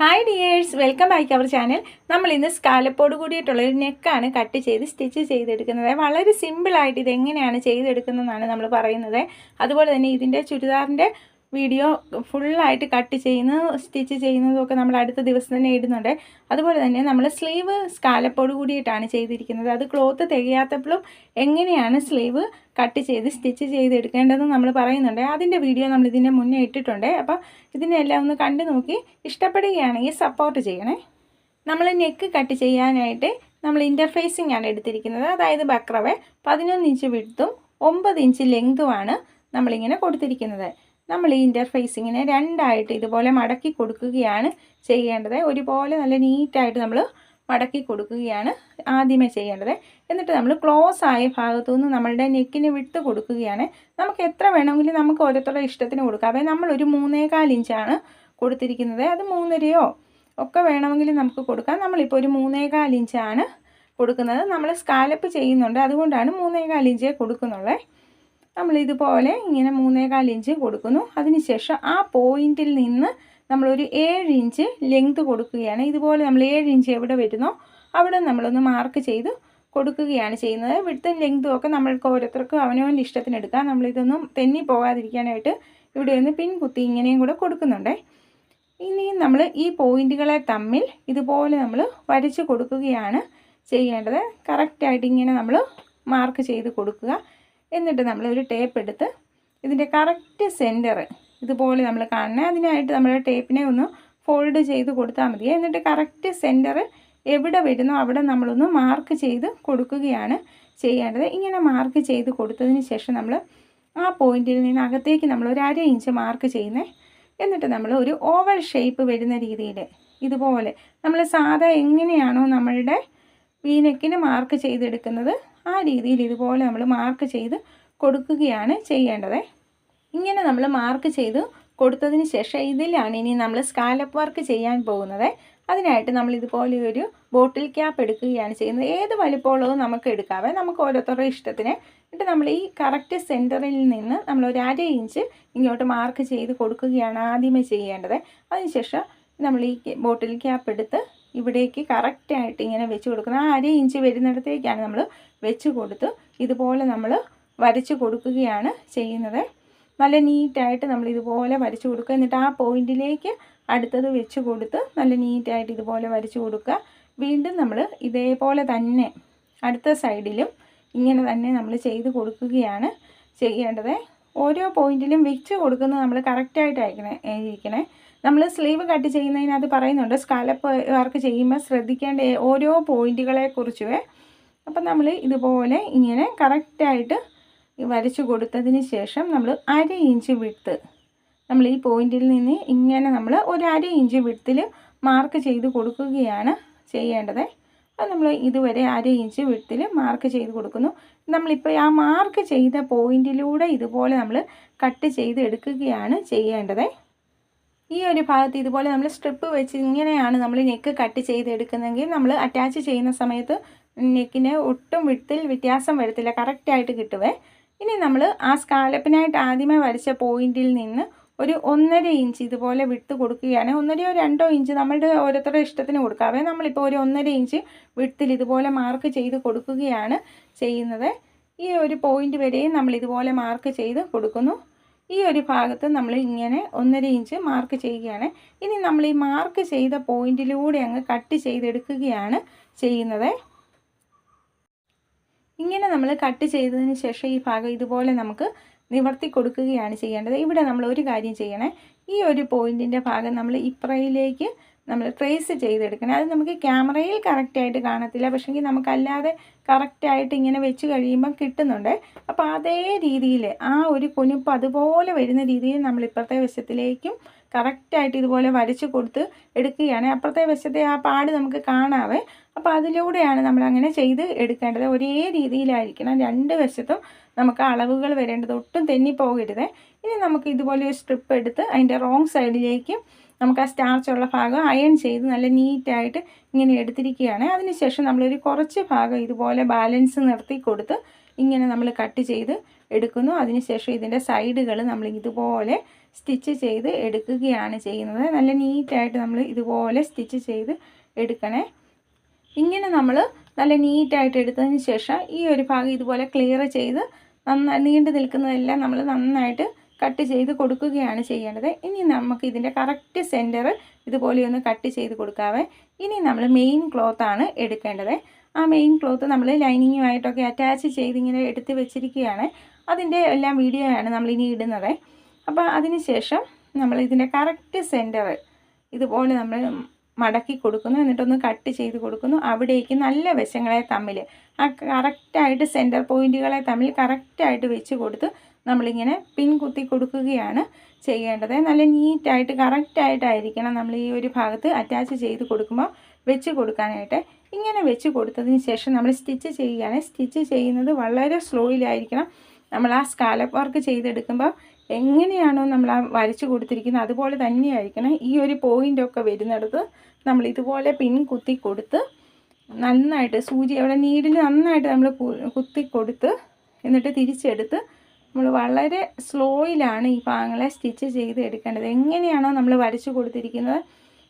Hi dears welcome back our channel നമ്മൾ ഇന്ന് സ്കാലപ്പോട് കൂടിയിട്ടുള്ള ഒരു നെക്കാണ് കട്ട് ചെയ്ത് സ്റ്റിച്ച് ചെയ്തെടുക്കുന്നത്. വളരെ സിമ്പിളായിട്ട് ഇതെങ്ങനെയാണ് ചെയ്തെടുക്കുന്നതെന്നാണ് നമ്മൾ പറയുന്നത്. അതുപോലെ തന്നെ ഇതിന്റെ ചുരിദാറിന്റെ വീഡിയോ ഫുള്ളായിട്ട് കട്ട് ചെയ്യുന്ന സ്റ്റിച്ച് ചെയ്യുന്നതും ഒക്കെ നമ്മൾ അടുത്ത ദിവസം തന്നെ ഇടുന്നുണ്ട്. അതുപോലെ തന്നെ നമ്മൾ സ്ലീവ് സ്കാലപ്പോട് കൂടിയിട്ടാണ് ചെയ്തിരിക്കുന്നത്. അത് ക്ലോത്ത് തികയാത്തപ്പോഴും എങ്ങനെയാണ് സ്ലീവ് കട്ട് ചെയ്ത് സ്റ്റിച്ച് ചെയ്തെടുക്കേണ്ടതെന്ന് നമ്മൾ പറയുന്നുണ്ട്. അതിന്റെ വീഡിയോ നമ്മൾ ഇതിന്റെ മുന്നേ ഇട്ടിട്ടുണ്ട്. അപ്പോൾ ഇതിനെല്ലാം ഒന്ന് കണ്ടു നോക്കി ഇഷ്ടപ്പെടുകയാണെങ്കിൽ സപ്പോർട്ട് ചെയ്യണേ. നമ്മൾ നെക്ക് കട്ട് ചെയ്യാനായിട്ട് നമ്മൾ ഇന്റർഫേസിംഗ് ആണ് എടുത്തിരിക്കുന്നത്. അതായത് ബക്രവേ പതിനൊന്ന് ഇഞ്ച് വിടുത്തും ഒമ്പത് ഇഞ്ച് ലെങ്തുമാണ് നമ്മളിങ്ങനെ കൊടുത്തിരിക്കുന്നത്. നമ്മൾ ഈ ഇന്റർഫേസിങ്ങിനെ രണ്ടായിട്ട് ഇതുപോലെ മടക്കി കൊടുക്കുകയാണ് ചെയ്യേണ്ടത്. ഒരുപോലെ നല്ല നീറ്റായിട്ട് നമ്മൾ മടക്കി കൊടുക്കുകയാണ് ആദ്യമേ ചെയ്യേണ്ടത്. എന്നിട്ട് നമ്മൾ ക്ലോസ് ആയ ഭാഗത്തു നിന്ന് നമ്മളുടെ നെക്കിന് വിട്ട് കൊടുക്കുകയാണ്. നമുക്ക് എത്ര വേണമെങ്കിലും നമുക്ക് ഓരോരുത്തരുടെ ഇഷ്ടത്തിന് കൊടുക്കാം. അതായത് നമ്മളൊരു മൂന്നേകാൽ ഇഞ്ചാണ് കൊടുത്തിരിക്കുന്നത്. അത് മൂന്നരയോ ഒക്കെ വേണമെങ്കിൽ നമുക്ക് കൊടുക്കാം. നമ്മളിപ്പോൾ ഒരു മൂന്നേകാൽ ഇഞ്ചാണ് കൊടുക്കുന്നത്. നമ്മൾ സ്കാലപ്പ് ചെയ്യുന്നുണ്ട്. അതുകൊണ്ടാണ് മൂന്നേകാൽ ഇഞ്ചേ കൊടുക്കുന്നുള്ളത് നമ്മൾ ഇതുപോലെ ഇങ്ങനെ മൂന്നേകാൽ ഇഞ്ച് കൊടുക്കുന്നു. അതിനുശേഷം ആ പോയിന്റിൽ നിന്ന് നമ്മളൊരു ഏഴ് ഇഞ്ച് ലെങ്ത് കൊടുക്കുകയാണ്. ഇതുപോലെ നമ്മൾ ഏഴ് ഇഞ്ച് എവിടെ വരുന്നോ അവിടെ നമ്മളൊന്ന് മാർക്ക് ചെയ്ത് കൊടുക്കുകയാണ് ചെയ്യുന്നത്. വിടുത്തും ലെങ്തും ഒക്കെ നമ്മൾക്ക് ഓരോരുത്തർക്കും അവനവന്റെ ഇഷ്ടത്തിന് എടുക്കാം. നമ്മളിതൊന്നും തെന്നി പോകാതിരിക്കാനായിട്ട് ഇവിടെ ഒന്ന് പിൻകുത്തി ഇങ്ങനെയും കൂടെ കൊടുക്കുന്നുണ്ട്. ഇനി നമ്മൾ ഈ പോയിന്റുകളെ തമ്മിൽ ഇതുപോലെ നമ്മൾ വരച്ച് കൊടുക്കുകയാണ് ചെയ്യേണ്ടത്. കറക്റ്റായിട്ട് ഇങ്ങനെ നമ്മൾ മാർക്ക് ചെയ്ത് കൊടുക്കുക. എന്നിട്ട് നമ്മൾ ഒരു ടേപ്പ് എടുത്ത് ഇതിന്റെ കറക്റ്റ് സെന്റർ ഇതുപോലെ നമ്മൾ കാണണേ അതിനായിട്ട് നമ്മൾ ടേപ്പിനെ ഒന്ന് ഫോൾഡ് ചെയ്ത് കൊടുത്താൽ മതി. എന്നിട്ട് കറക്റ്റ് സെന്റർ എവിടെ വരുന്നോ അവിടെ നമ്മളൊന്ന് മാർക്ക് ചെയ്ത് കൊടുക്കുകയാണ് ചെയ്യേണ്ടത്. ഇങ്ങനെ മാർക്ക് ചെയ്ത് കൊടുത്തതിന് ശേഷം നമ്മൾ ആ പോയിന്റിൽ നിന്ന് അകത്തേക്ക് നമ്മൾ ഒരു അര ഇഞ്ച് മാർക്ക് ചെയ്യുന്നത് എന്നിട്ട് നമ്മൾ ഒരു ഓവൽ ഷേപ്പ് വരുന്ന രീതിയിൽ ഇതുപോലെ നമ്മൾ സാധാ എങ്ങനെയാണോ നമ്മളുടെ വീനക്കിന് മാർക്ക് ചെയ്തെടുക്കുന്നത് ആ രീതിയിൽ ഇതുപോലെ നമ്മൾ മാർക്ക് ചെയ്ത് കൊടുക്കുകയാണ് ചെയ്യേണ്ടത്. ഇങ്ങനെ നമ്മൾ മാർക്ക് ചെയ്ത് കൊടുത്തതിന് ശേഷം ഇതിലാണ് ഇനി നമ്മൾ സ്കാലപ്പ് വർക്ക് ചെയ്യാൻ പോകുന്നത്. അതിനായിട്ട് നമ്മൾ ഇതുപോലെ ഒരു ബോട്ടിൽ ക്യാപ്പ് എടുക്കുകയാണ് ചെയ്യുന്നത്. ഏത് വലിപ്പമുള്ളതും നമുക്ക് എടുക്കാവേ നമുക്ക് ഓരോരുത്തരുടെ ഇഷ്ടത്തിന്. എന്നിട്ട് നമ്മൾ ഈ കറക്റ്റ് സെന്ററിൽ നിന്ന് നമ്മൾ ഒരു അര ഇഞ്ച് ഇങ്ങോട്ട് മാർക്ക് ചെയ്ത് കൊടുക്കുകയാണ് ആദ്യമേ ചെയ്യേണ്ടത്. അതിനുശേഷം നമ്മൾ ഈ ബോട്ടിൽ ക്യാപ്പ് എടുത്ത് ഇവിടേക്ക് കറക്റ്റായിട്ട് ഇങ്ങനെ വെച്ച് കൊടുക്കുന്നത് ആ അര ഇഞ്ച് വരുന്നിടത്തേക്കാണ് നമ്മൾ വെച്ച് കൊടുത്ത് ഇതുപോലെ നമ്മൾ വരച്ച് കൊടുക്കുകയാണ് ചെയ്യുന്നത്. നല്ല നീറ്റായിട്ട് നമ്മൾ ഇതുപോലെ വരച്ച് കൊടുക്കുക. എന്നിട്ട് ആ പോയിന്റിലേക്ക് അടുത്തത് വെച്ച് കൊടുത്ത് നല്ല നീറ്റായിട്ട് ഇതുപോലെ വരച്ച് കൊടുക്കുക. വീണ്ടും നമ്മൾ ഇതേപോലെ തന്നെ അടുത്ത സൈഡിലും ഇങ്ങനെ തന്നെ നമ്മൾ ചെയ്ത് കൊടുക്കുകയാണ് ചെയ്യേണ്ടത്. ഓരോ പോയിന്റിലും വെച്ച് കൊടുക്കുന്നത് നമ്മൾ കറക്റ്റായിട്ട് അയക്കണേ ഇരിക്കണേ നമ്മൾ സ്ലീവ് കട്ട് ചെയ്യുന്നതിനകത്ത് പറയുന്നുണ്ട്. സ്കാലപ്പ് വർക്ക് ചെയ്യുമ്പോൾ ശ്രദ്ധിക്കേണ്ട ഓരോ പോയിന്റുകളെ കുറിച്ചുവേ അപ്പം നമ്മൾ ഇതുപോലെ ഇങ്ങനെ കറക്റ്റായിട്ട് വരച്ചു കൊടുത്തതിന് ശേഷം നമ്മൾ അര ഇഞ്ച് വിട്ട് നമ്മൾ ഈ പോയിന്റിൽ നിന്ന് ഇങ്ങനെ നമ്മൾ ഒരു അര ഇഞ്ച് വിട്ടിൽ മാർക്ക് ചെയ്ത് കൊടുക്കുകയാണ് ചെയ്യേണ്ടത്. അത് നമ്മൾ ഇതുവരെ അര ഇഞ്ച് വിട്ടിൽ മാർക്ക് ചെയ്ത് കൊടുക്കുന്നു. നമ്മളിപ്പോൾ ആ മാർക്ക് ചെയ്ത പോയിന്റിലൂടെ ഇതുപോലെ നമ്മൾ കട്ട് ചെയ്ത് എടുക്കുകയാണ് ചെയ്യേണ്ടത്. ഈ ഒരു ഭാഗത്ത് ഇതുപോലെ നമ്മൾ സ്ട്രിപ്പ് വെച്ച് ഇങ്ങനെയാണ് നമ്മൾ നെക്ക് കട്ട് ചെയ്തെടുക്കുന്നതെങ്കിൽ നമ്മൾ അറ്റാച്ച് ചെയ്യുന്ന സമയത്ത് നെക്കിന് ഒട്ടും വിട്ടിൽ വ്യത്യാസം വരത്തില്ല. കറക്റ്റായിട്ട് കിട്ടുവേ. ഇനി നമ്മൾ ആ സ്കാലപ്പിനായിട്ട് ആദ്യമേ വരച്ച പോയിന്റിൽ നിന്ന് ഒരു ഒന്നര ഇഞ്ച് ഇതുപോലെ വിട്ട് കൊടുക്കുകയാണ്. ഒന്നരയോ രണ്ടോ ഇഞ്ച് നമ്മളുടെ ഓരോരുത്തരുടെ ഇഷ്ടത്തിന് കൊടുക്കാവേ. നമ്മളിപ്പോൾ ഒരു ഒന്നര ഇഞ്ച് വിട്ടിൽ ഇതുപോലെ മാർക്ക് ചെയ്ത് കൊടുക്കുകയാണ് ചെയ്യുന്നത്. ഈ ഒരു പോയിന്റ് വരെയും നമ്മൾ ഇതുപോലെ മാർക്ക് ചെയ്ത് കൊടുക്കുന്നു. ഈ ഒരു ഭാഗത്ത് നമ്മൾ ഇങ്ങനെ ഒന്നര ഇഞ്ച് മാർക്ക് ചെയ്യുകയാണ്. ഇനി നമ്മൾ ഈ മാർക്ക് ചെയ്ത പോയിന്റിലൂടെ അങ്ങ് കട്ട് ചെയ്തെടുക്കുകയാണ് ചെയ്യുന്നത്. ഇങ്ങനെ നമ്മൾ കട്ട് ചെയ്തതിന് ശേഷം ഈ ഭാഗം ഇതുപോലെ നമുക്ക് നിവർത്തി കൊടുക്കുകയാണ് ചെയ്യേണ്ടത്. ഇവിടെ നമ്മൾ ഒരു കാര്യം ചെയ്യണേ. ഈ ഒരു പോയിന്റിന്റെ ഭാഗം നമ്മൾ ഇപ്പറയിലേക്ക് നമ്മൾ ട്രേസ് ചെയ്തെടുക്കണം. അത് നമുക്ക് ക്യാമറയിൽ കറക്റ്റായിട്ട് കാണത്തില്ല. പക്ഷേങ്കിൽ നമുക്കല്ലാതെ കറക്റ്റായിട്ട് ഇങ്ങനെ വെച്ച് കഴിയുമ്പം കിട്ടുന്നുണ്ട്. അപ്പോൾ അതേ രീതിയിൽ ആ ഒരു കുനിപ്പ് അതുപോലെ വരുന്ന രീതിയിൽ നമ്മൾ ഇപ്പുറത്തെ വശത്തിലേക്കും കറക്റ്റായിട്ട് ഇതുപോലെ വരച്ച് കൊടുത്ത് എടുക്കുകയാണ്. അപ്പുറത്തെ വശത്തെ ആ പാട് നമുക്ക് കാണാവേ. അപ്പോൾ അതിലൂടെയാണ് നമ്മൾ അങ്ങനെ ചെയ്ത് എടുക്കേണ്ടത്. ഒരേ രീതിയിലായിരിക്കണം രണ്ട് വശത്തും നമുക്ക് അളവുകൾ വരേണ്ടത്. ഒട്ടും തെന്നിപ്പോകരുത്. ഇനി നമുക്ക് ഇതുപോലെ ഒരു സ്ട്രിപ്പ് എടുത്ത് അതിന്റെ റോങ് സൈഡിലേക്ക് നമുക്ക് ആ സ്റ്റാർച്ചുള്ള ഭാഗം അയൺ ചെയ്ത് നല്ല നീറ്റായിട്ട് ഇങ്ങനെ എടുത്തിരിക്കുകയാണ്. അതിനുശേഷം നമ്മളൊരു കുറച്ച് ഭാഗം ഇതുപോലെ ബാലൻസ് നിർത്തി കൊടുത്ത് ഇങ്ങനെ നമ്മൾ കട്ട് ചെയ്ത് എടുക്കുന്നു. അതിനുശേഷം ഇതിന്റെ സൈഡുകൾ നമ്മൾ ഇതുപോലെ സ്റ്റിച്ച് ചെയ്ത് എടുക്കുകയാണ് ചെയ്യുന്നത്. നല്ല നീറ്റായിട്ട് നമ്മൾ ഇതുപോലെ സ്റ്റിച്ച് ചെയ്ത് എടുക്കണേ. ഇങ്ങനെ നമ്മൾ നല്ല നീറ്റായിട്ട് എടുത്തതിന് ശേഷം ഈ ഒരു ഭാഗം ഇതുപോലെ ക്ലിയർ ചെയ്ത് നന്നായി നീണ്ടു നിൽക്കുന്നതെല്ലാം നമ്മൾ നന്നായിട്ട് കട്ട് ചെയ്ത് കൊടുക്കുകയാണ് ചെയ്യേണ്ടത്. ഇനി നമുക്ക് ഇതിന്റെ കറക്റ്റ് സെന്റർ ഇതുപോലെ ഒന്ന് കട്ട് ചെയ്ത് കൊടുക്കാവേ. ഇനി നമ്മൾ മെയിൻ ക്ലോത്ത് ആണ് എടുക്കേണ്ടത്. ആ മെയിൻ ക്ലോത്ത് നമ്മൾ ലൈനിങ്ങുമായിട്ടൊക്കെ അറ്റാച്ച് ചെയ്ത് ഇങ്ങനെ എടുത്ത് വെച്ചിരിക്കുകയാണ്. അതിന്റെ എല്ലാം വീഡിയോ ആണ് നമ്മൾ ഇനി ഇടുന്നത്. അപ്പോൾ അതിന് ശേഷം നമ്മൾ ഇതിന്റെ കറക്റ്റ് സെന്റർ ഇതുപോലെ നമ്മൾ മടക്കി കൊടുക്കുന്നു. എന്നിട്ടൊന്ന് കട്ട് ചെയ്ത് കൊടുക്കുന്നു. അവിടേക്ക് നല്ല വശങ്ങളെ തമ്മിൽ ആ കറക്റ്റായിട്ട് സെന്റർ പോയിന്റുകളെ തമ്മിൽ കറക്റ്റായിട്ട് വെച്ച് കൊടുത്ത് നമ്മളിങ്ങനെ പിൻ കുത്തി കൊടുക്കുകയാണ് ചെയ്യേണ്ടത്. നല്ല നീറ്റായിട്ട് കറക്റ്റായിട്ടായിരിക്കണം നമ്മൾ ഈ ഒരു ഭാഗത്ത് അറ്റാച്ച് ചെയ്ത് കൊടുക്കുമ്പോൾ വെച്ച് കൊടുക്കാനായിട്ട്. ഇങ്ങനെ വെച്ച് കൊടുത്തതിന് ശേഷം നമ്മൾ സ്റ്റിച്ച് ചെയ്യുകയാണ്. സ്റ്റിച്ച് ചെയ്യുന്നത് വളരെ സ്ലോയിലായിരിക്കണം നമ്മൾ ആ സ്കാലപ്പ് വർക്ക് ചെയ്തെടുക്കുമ്പോൾ എങ്ങനെയാണോ നമ്മൾ ആ വരച്ച് കൊടുത്തിരിക്കുന്നത് അതുപോലെ തന്നെയായിരിക്കണം. ഈ ഒരു പോയിന്റൊക്കെ വരുന്നിടത്ത് നമ്മൾ ഇതുപോലെ പിൻ കുത്തി കൊടുത്ത് നന്നായിട്ട് സൂചി അവിടെ നീഡിൽ നന്നായിട്ട് നമ്മൾ കുത്തി കൊടുത്ത് എന്നിട്ട് തിരിച്ചെടുത്ത് നമ്മൾ വളരെ സ്ലോയിലാണ് ഈ ഭാഗങ്ങളെ സ്റ്റിച്ച് ചെയ്ത് എടുക്കേണ്ടത്. എങ്ങനെയാണോ നമ്മൾ വരച്ചു കൊടുത്തിരിക്കുന്നത്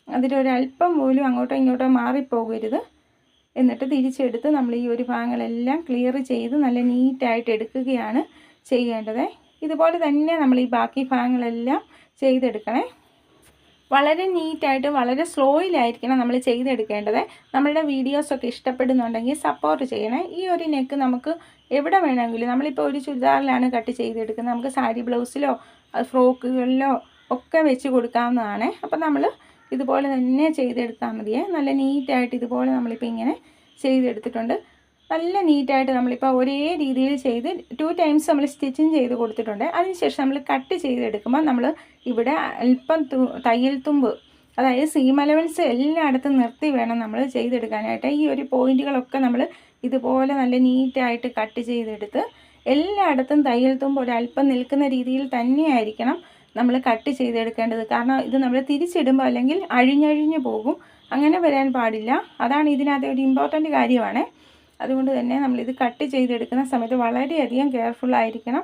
അതിലൊരല്പം പോലും അങ്ങോട്ടോ ഇങ്ങോട്ടോ മാറിപ്പോകരുത്. എന്നിട്ട് തിരിച്ചെടുത്ത് നമ്മൾ ഈ ഒരു ഭാഗങ്ങളെല്ലാം ക്ലിയർ ചെയ്ത് നല്ല നീറ്റായിട്ട് എടുക്കുകയാണ് ചെയ്യേണ്ടത്. ഇതുപോലെ തന്നെ നമ്മൾ ഈ ബാക്കി ഭാഗങ്ങളെല്ലാം ചെയ്തെടുക്കണേ. വളരെ നീറ്റായിട്ട് വളരെ സ്ലോയിലായിരിക്കണം നമ്മൾ ചെയ്തെടുക്കേണ്ടത്. നമ്മളുടെ വീഡിയോസൊക്കെ ഇഷ്ടപ്പെടുന്നുണ്ടെങ്കിൽ സപ്പോർട്ട് ചെയ്യണേ. ഈ ഒരു നെക്ക് നമുക്ക് എവിടെ വേണമെങ്കിലും നമ്മളിപ്പോൾ ഒരു ചുരിദാറിലാണ് കട്ട് ചെയ്തെടുക്കുന്നത്. നമുക്ക് സാരി ബ്ലൗസിലോ ഫ്രോക്കുകളിലോ ഒക്കെ വെച്ച് കൊടുക്കാവുന്നതാണ്. അപ്പം നമ്മൾ ഇതുപോലെ തന്നെ ചെയ്തെടുത്താൽ മതിയേ. നല്ല നീറ്റായിട്ട് ഇതുപോലെ നമ്മളിപ്പോൾ ഇങ്ങനെ ചെയ്തെടുത്തിട്ടുണ്ട്. നല്ല നീറ്റായിട്ട് നമ്മളിപ്പോൾ ഒരേ രീതിയിൽ ചെയ്ത് ടു ടൈംസ് നമ്മൾ സ്റ്റിച്ചിങ് ചെയ്ത് കൊടുത്തിട്ടുണ്ട്. അതിനുശേഷം നമ്മൾ കട്ട് ചെയ്തെടുക്കുമ്പോൾ നമ്മൾ ഇവിടെ അല്പം തയ്യൽ തുമ്പ് അതായത് സീം അലവൻസ് എല്ലായിടത്തും നിർത്തി വേണം നമ്മൾ ചെയ്തെടുക്കാനായിട്ട്. ഈ ഒരു പോയിന്റുകളൊക്കെ നമ്മൾ ഇതുപോലെ നല്ല നീറ്റായിട്ട് കട്ട് ചെയ്തെടുത്ത് എല്ലായിടത്തും തയ്യൽ തുമ്പ് ഒരല്പം നിൽക്കുന്ന രീതിയിൽ തന്നെയായിരിക്കണം നമ്മൾ കട്ട് ചെയ്തെടുക്കേണ്ടത്. കാരണം ഇത് നമ്മൾ തിരിച്ചിടുമ്പോൾ അല്ലെങ്കിൽ അഴിഞ്ഞഴിഞ്ഞു പോകും. അങ്ങനെ വരാൻ പാടില്ല. അതാണ് ഇതിനകത്ത് ഒരു ഇമ്പോർട്ടന്റ് കാര്യമാണ്. അതുകൊണ്ട് തന്നെ നമ്മളിത് കട്ട് ചെയ്തെടുക്കുന്ന സമയത്ത് വളരെയധികം കെയർഫുൾ ആയിരിക്കണം.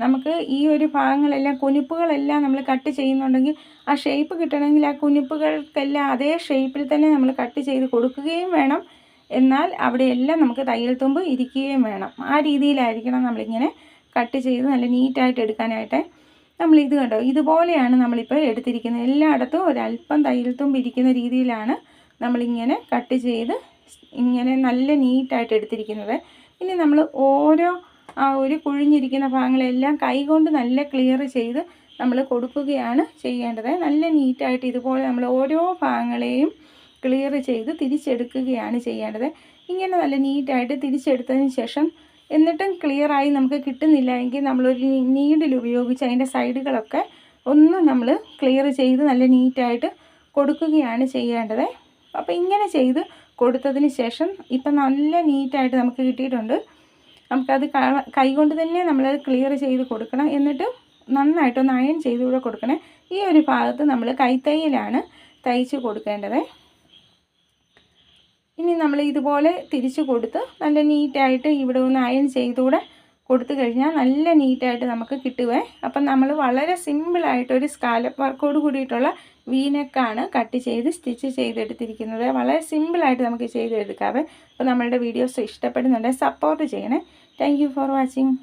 നമുക്ക് ഈ ഒരു ഭാഗങ്ങളെല്ലാം കുനിപ്പുകളെല്ലാം നമ്മൾ കട്ട് ചെയ്യുന്നുണ്ടെങ്കിൽ ആ ഷേപ്പ് കിട്ടണമെങ്കിൽ ആ കുനിപ്പുകൾക്കെല്ലാം അതേ ഷേപ്പിൽ തന്നെ നമ്മൾ കട്ട് ചെയ്ത് കൊടുക്കുകയും വേണം. എന്നാൽ അവിടെയെല്ലാം നമുക്ക് തയ്യൽ തുമ്പ് ഇരിക്കുകയും വേണം. ആ രീതിയിലായിരിക്കണം നമ്മളിങ്ങനെ കട്ട് ചെയ്ത് നല്ല നീറ്റായിട്ട് എടുക്കാനായിട്ട് നമ്മൾ ഇത് കണ്ടോ? ഇതുപോലെയാണ് നമ്മളിപ്പോൾ എടുത്തിരിക്കുന്നത്. എല്ലായിടത്തും ഒരല്പം തയ്യൽ തുമ്പ് ഇരിക്കുന്ന രീതിയിലാണ് നമ്മളിങ്ങനെ കട്ട് ചെയ്ത് ഇങ്ങനെ നല്ല നീറ്റായിട്ട് എടുത്തിരിക്കുന്നത്. ഇനി നമ്മൾ ഓരോ ആ ഒരു കുഴിഞ്ഞിരിക്കുന്ന ഭാഗങ്ങളെല്ലാം കൈകൊണ്ട് നല്ല ക്ലിയർ ചെയ്ത് നമ്മൾ കൊടുക്കുകയാണ് ചെയ്യേണ്ടത്. നല്ല നീറ്റായിട്ട് ഇതുപോലെ നമ്മൾ ഓരോ ഭാഗങ്ങളെയും ക്ലിയർ ചെയ്ത് തിരിച്ചെടുക്കുകയാണ് ചെയ്യേണ്ടത്. ഇങ്ങനെ നല്ല നീറ്റായിട്ട് തിരിച്ചെടുത്തതിന് ശേഷം എന്നിട്ടും ക്ലിയറായി നമുക്ക് കിട്ടുന്നില്ല എങ്കിൽ നമ്മളൊരു നീഡിൽ ഉപയോഗിച്ച് അതിന്റെ സൈഡുകളൊക്കെ ഒന്ന് നമ്മൾ ക്ലിയർ ചെയ്ത് നല്ല നീറ്റായിട്ട് കൊടുക്കുകയാണ് ചെയ്യേണ്ടത്. അപ്പോൾ ഇങ്ങനെ ചെയ്ത് കൊടുത്തതിന് ശേഷം ഇപ്പം നല്ല നീറ്റായിട്ട് നമുക്ക് കിട്ടിയിട്ടുണ്ട്. നമുക്കത് കൈകൊണ്ട് തന്നെ നമ്മളത് ക്ലിയർ ചെയ്ത് കൊടുക്കണം. എന്നിട്ട് നന്നായിട്ടൊന്ന് അയൺ ചെയ്ത് കൂടെ കൊടുക്കണേ. ഈ ഒരു ഭാഗത്ത് നമ്മൾ കൈത്തയ്യിലാണ് തയ്ച്ച് കൊടുക്കേണ്ടത്. ഇനി നമ്മൾ ഇതുപോലെ തിരിച്ച് കൊടുത്ത് നല്ല നീറ്റായിട്ട് ഇവിടെ ഒന്ന് അയൺ ചെയ്തുകൂടെ കൊടുത്തു കഴിഞ്ഞാൽ നല്ല നീറ്റായിട്ട് നമുക്ക് കിട്ടുവേ. അപ്പം നമ്മൾ വളരെ സിമ്പിളായിട്ടൊരു സ്കാലപ്പ് വർക്കോട് കൂടിയിട്ടുള്ള വീനക്കാണ് കട്ട് ചെയ്ത് സ്റ്റിച്ച് ചെയ്തെടുത്തിരിക്കുന്നത്. വളരെ സിമ്പിളായിട്ട് നമുക്ക് ചെയ്തെടുക്കാവേ. അപ്പോൾ നമ്മളുടെ വീഡിയോസ് ഇഷ്ടപ്പെടുന്നുണ്ടെങ്കിൽ സപ്പോർട്ട് ചെയ്യണേ. Thank for watching